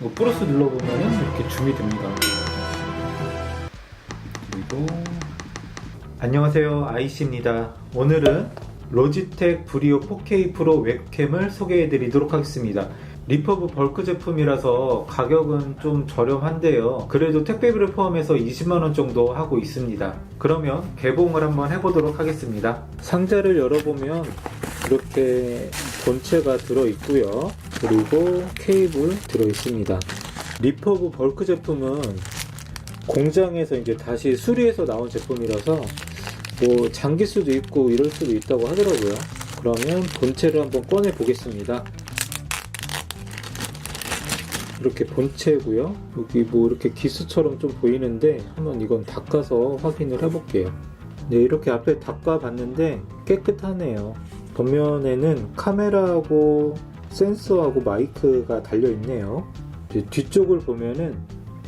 이거 플러스 눌러보면 이렇게 줌이 됩니다. 그리고 안녕하세요 아이씨입니다. 오늘은 로지텍 브리오 4K 프로 웹캠을 소개해 드리도록 하겠습니다. 리퍼브 벌크 제품이라서 가격은 좀 저렴한데요. 그래도 택배비를 포함해서 20만원 정도 하고 있습니다. 그러면 개봉을 한번 해보도록 하겠습니다. 상자를 열어보면 이렇게 본체가 들어있고요. 그리고 케이블 들어있습니다. 리퍼브 벌크 제품은 공장에서 이제 다시 수리해서 나온 제품이라서 뭐 잠길 수도 있고 이럴 수도 있다고 하더라고요. 그러면 본체를 한번 꺼내 보겠습니다. 이렇게 본체고요. 여기 뭐 이렇게 기스처럼 좀 보이는데 한번 이건 닦아서 확인을 해볼게요. 네, 이렇게 앞에 닦아 봤는데 깨끗하네요. 겉면에는 카메라하고 센서하고 마이크가 달려 있네요. 뒤쪽을 보면은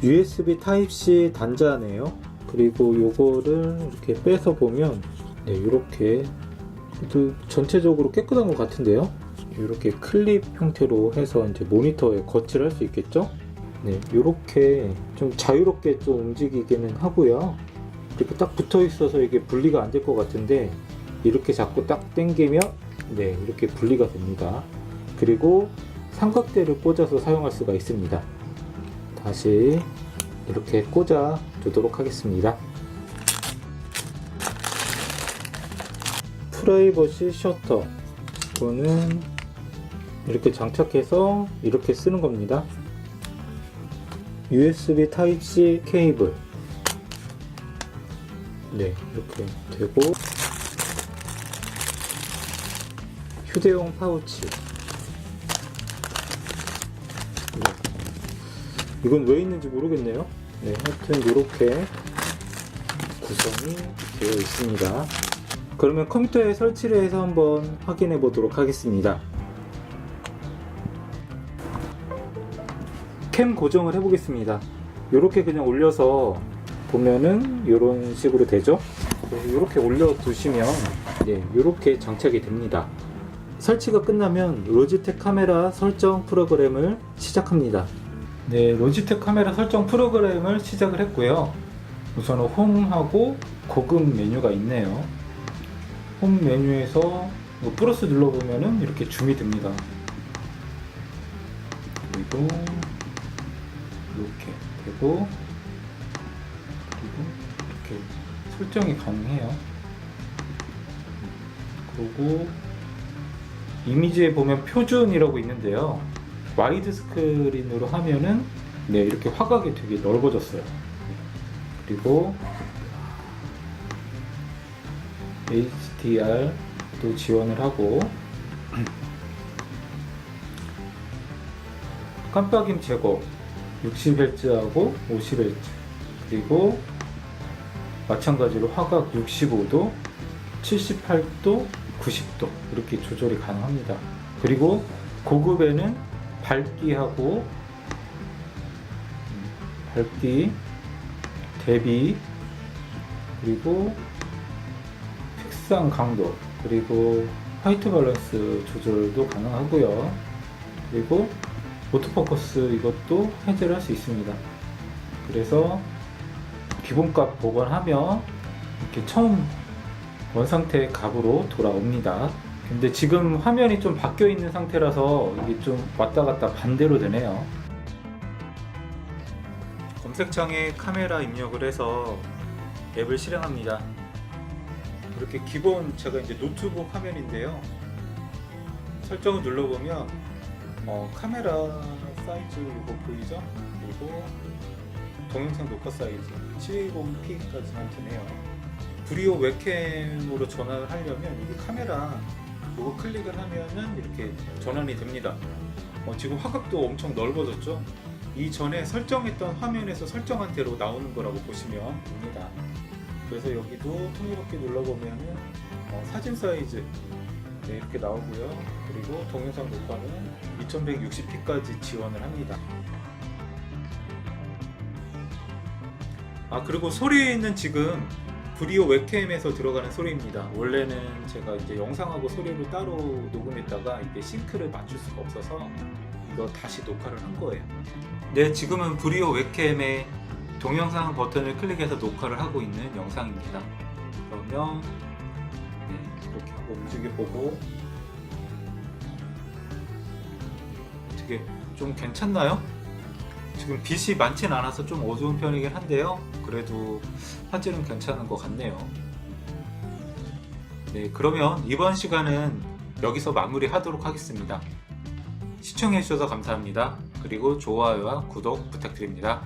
USB Type-C 단자네요. 그리고 요거를 이렇게 빼서 보면 네, 이렇게 전체적으로 깨끗한 것 같은데요. 이렇게 클립 형태로 해서 이제 모니터에 거치를 할 수 있겠죠? 네, 이렇게 좀 자유롭게 좀 움직이기는 하고요. 이렇게 딱 붙어 있어서 이게 분리가 안 될 것 같은데 이렇게 자꾸 딱 당기면 네, 이렇게 분리가 됩니다. 그리고 삼각대를 꽂아서 사용할 수가 있습니다. 다시 이렇게 꽂아 두도록 하겠습니다. 프라이버시 셔터 이거는 이렇게 장착해서 이렇게 쓰는 겁니다. USB Type-C 케이블 네 이렇게 되고 휴대용 파우치 이건 왜 있는지 모르겠네요. 네, 하여튼 이렇게 구성이 되어 있습니다. 그러면 컴퓨터에 설치를 해서 한번 확인해 보도록 하겠습니다. 캠 고정을 해 보겠습니다. 이렇게 그냥 올려서 보면은 이런 식으로 되죠. 이렇게 올려 두시면 네, 이렇게 장착이 됩니다. 설치가 끝나면 로지텍 카메라 설정 프로그램을 시작합니다. 네, 로지텍 카메라 설정 프로그램을 시작을 했고요. 우선은 홈하고 고급 메뉴가 있네요. 홈 메뉴에서 이거 플러스 눌러보면은 이렇게 줌이 됩니다. 그리고 이렇게 되고 그리고 이렇게 설정이 가능해요. 그리고 이미지에 보면 표준이라고 있는데요. 와이드 스크린으로 하면은 네 이렇게 화각이 되게 넓어졌어요. 그리고 HDR도 지원을 하고 깜빡임 제거 60Hz하고 50Hz 그리고 마찬가지로 화각 65도 78도 90도. 이렇게 조절이 가능합니다. 그리고 고급에는 밝기하고 음, 밝기 대비 그리고 색상 강도 그리고 화이트 밸런스 조절도 가능하고요. 그리고 오토포커스 이것도 해제를 할 수 있습니다. 그래서 기본값 복원하면 이렇게 처음 원상태 값으로 돌아옵니다 근데 지금 화면이 좀 바뀌어 있는 상태라서 이게 좀 왔다 갔다 반대로 되네요 검색창에 카메라 입력을 해서 앱을 실행합니다 이렇게 기본 제가 이제 노트북 화면인데요. 설정을 눌러보면 어, 카메라 사이즈 이거 보이죠? 그리고 동영상 녹화 사이즈 720p까지만 되네요. 브리오 웹캠으로 전환을 하려면 이게 카메라 이거 클릭을 하면은 이렇게 전환이 됩니다. 어, 지금 화각도 엄청 넓어졌죠? 이전에 설정했던 화면에서 설정한 대로 나오는 거라고 보시면 됩니다. 그래서 여기도 통일받기 눌러보면은 어, 사진 사이즈 네, 이렇게 나오고요. 그리고 동영상 녹화는 2160p까지 지원을 합니다. 아 그리고 소리는 지금 브리오 웹캠에서 들어가는 소리입니다. 원래는 제가 이제 영상하고 소리를 따로 녹음했다가 이게 싱크를 맞출 수가 없어서 이거 다시 녹화를 한 거예요. 네, 지금은 브리오 웹캠의 동영상 버튼을 클릭해서 녹화를 하고 있는 영상입니다. 그러면 네, 이렇게 하고 움직여 보고 어떻게 좀 괜찮나요? 지금 빛이 많진 않아서 좀 어두운 편이긴 한데요. 그래도 화질은 괜찮은 것 같네요. 네, 그러면 이번 시간은 여기서 마무리 하도록 하겠습니다. 시청해주셔서 감사합니다. 그리고 좋아요와 구독 부탁드립니다.